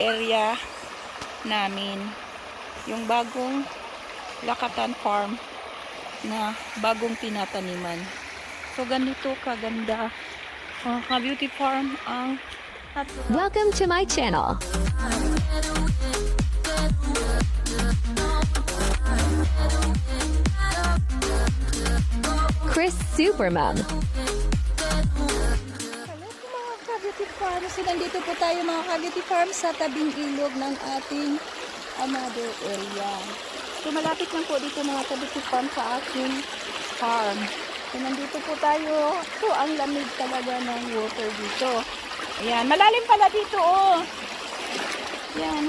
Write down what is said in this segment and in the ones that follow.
area namin. Yung bagong Lakatan Farm na bagong tinataniman. So, ganito kaganda. Uh, ka-beauty farm ang natural. Welcome to my channel. Chris Supermom. Farm. So, nandito po tayo mga ka-beauty farm sa tabing ilog ng ating another area. So, malapit lang po dito mga ka-beauty farm sa ating farm. So, nandito po tayo. So, ang lamig talaga ng water dito. Ayan, malalim pala dito, oh. Ayan.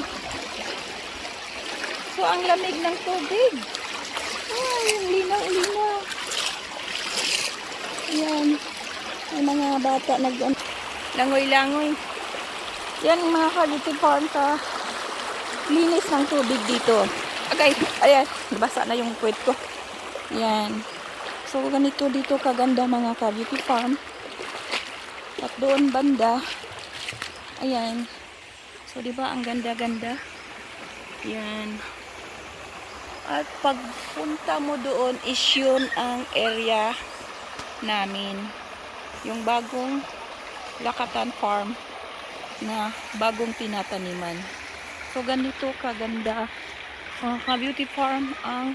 So, ang lamig ng tubig. Ay, linaw-linaw. Ayan. May mga bata nag langoy-langoy. Yan mga kaliti farm sa linis ng tubig dito. Agay, ayan, nabasa na yung puwet ko. Yan. So, ganito dito kaganda mga ka-beauty farm. At doon banda, ayan. So, di ba ang ganda-ganda? Yan. At pagpunta mo doon is yun ang area namin. Yung bagong Lakatan Farm na bagong tinataniman. So, ganito kaganda. Uh, ka-beauty farm ang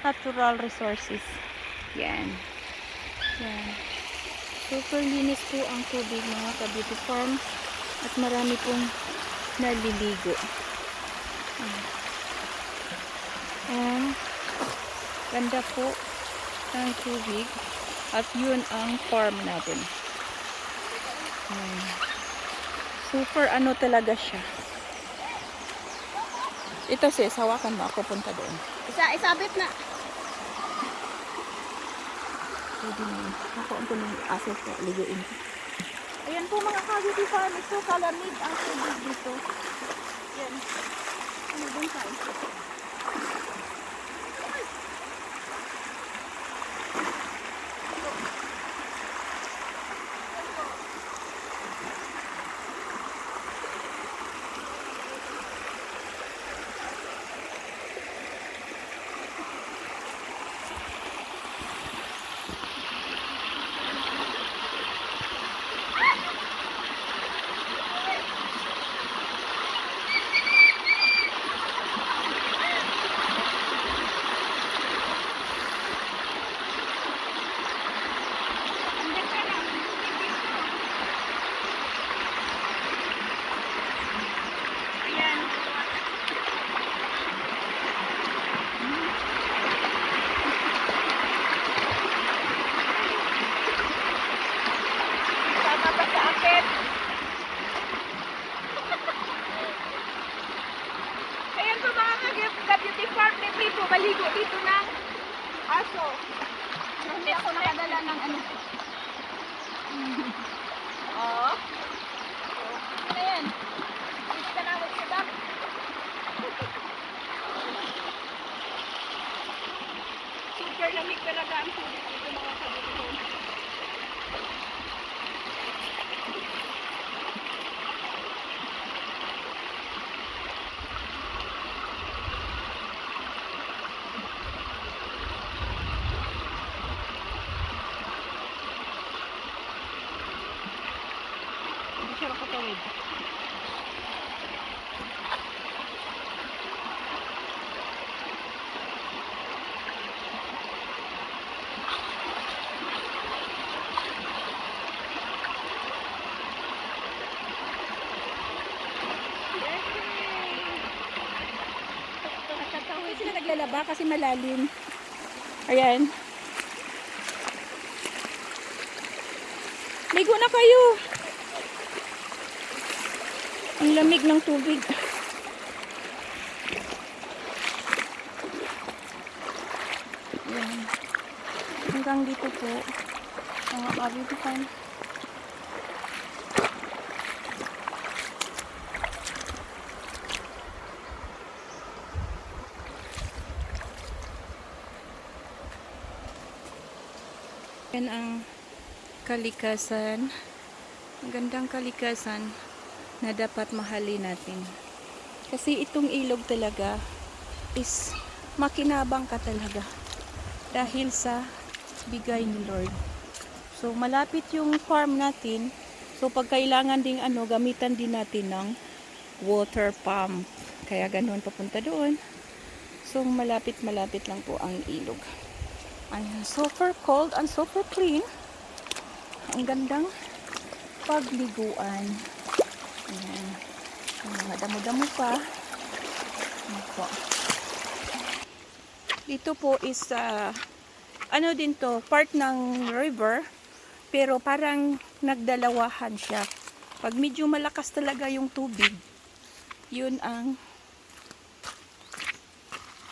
natural resources. Yan. Yan. Super linis po ang tubig mga ka-beauty farm at marami pong naliligo. Yan. Ah, ganda po ng tubig at yun ang farm natin. Super ano talaga siya. Ito sis, hawakan mo ako punta doon. Isa, isabit na. Pwede na yun. Ako ang punong aso ko, liguin ko. Ayan po mga ka-beauty farm. Ito, kalamig ang tubig dito. Yan. Ano dun tayo? Naglalaba kasi malalim. Ayan. Ligo na kayo. Ang lamig ng tubig. Ayan. Hanggang dito po. Mga ka-beauty farm. Yan ang kalikasan. Ang gandang kalikasan na dapat mahalin natin. Kasi itong ilog talaga is makinabang ka talaga dahil sa bigay ni Lord. So malapit yung farm natin. So pag kailangan ding ano, gamitan din natin ng water pump. Kaya ganun papunta doon. So malapit-malapit lang po ang ilog. Ayan, super cold and super clean. Ang gandang pagliguan. Ayan. Ang mga damo-damo pa. Ayan. Dito po is ah, ano din to, part ng river, pero parang nagdalawahan siya. Pag medyo malakas talaga yung tubig, yun ang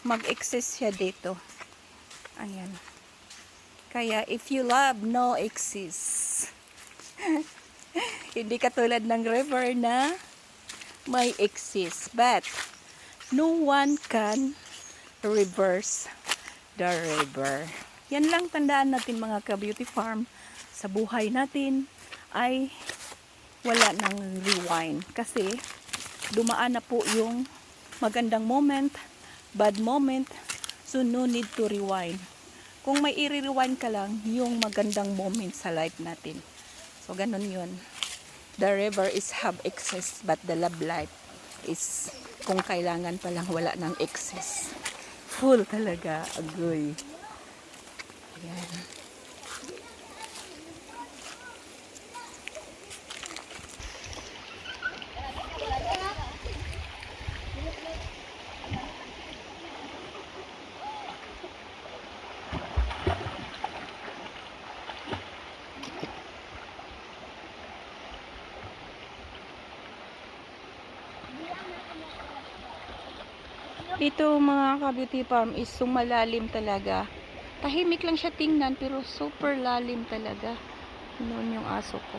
mag-excess siya dito. Ayan. Kaya if you love, no excess. Hindi katulad ng river na may excess. But, no one can reverse the river. Yan lang tandaan natin mga ka-beauty farm. Sa buhay natin ay wala nang rewind. Kasi dumaan na po yung magandang moment, bad moment, so no need to rewind. Kung may i-rewind ka lang, yung magandang moment sa life natin. So ganun yun. The river is have excess, but the love life is kung kailangan pa lang wala ng excess. Full talaga, agoy. Ayan. Dito mga ka-beauty farm is sumalalim talaga. Tahimik lang siya tingnan pero super lalim talaga. Noon yung aso ko.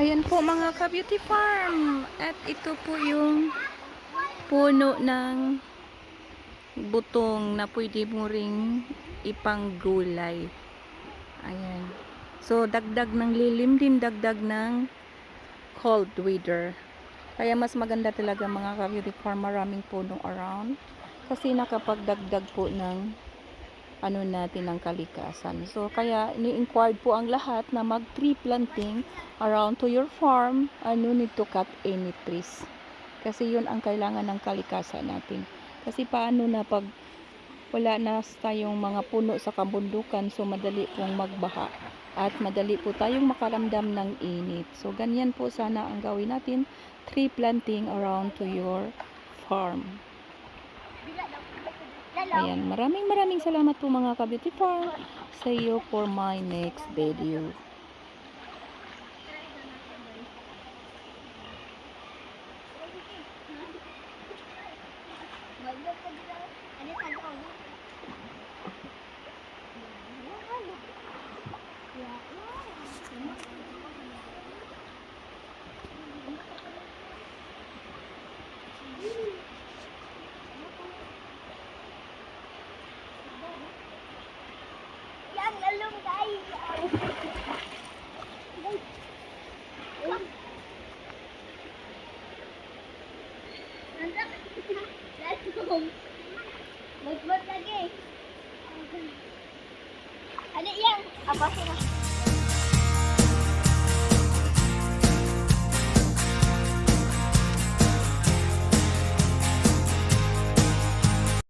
Ayan po mga ka-beauty farm. At ito po yung puno ng butong na pwede mo ring ipanggulay. Ayan. So, dagdag ng lilim din, dagdag ng cold weather. Kaya mas maganda talaga mga ka-beauty farm, maraming puno around. Kasi nakapagdagdag po ng ano natin ng kalikasan. So, kaya ini-inquired po ang lahat na mag-tree planting around to your farm and no need to cut any trees. Kasi yun ang kailangan ng kalikasan natin. Kasi paano na pag wala na tayong mga puno sa kabundukan so madali pong magbaha at madali po tayong makaramdam ng init. So ganyan po sana ang gawin natin, tree planting around to your farm. Ayan, maraming maraming salamat po mga ka-beauty farm. See you for my next video. Let's go. Magbat lagi. Ano yan? Apa sila?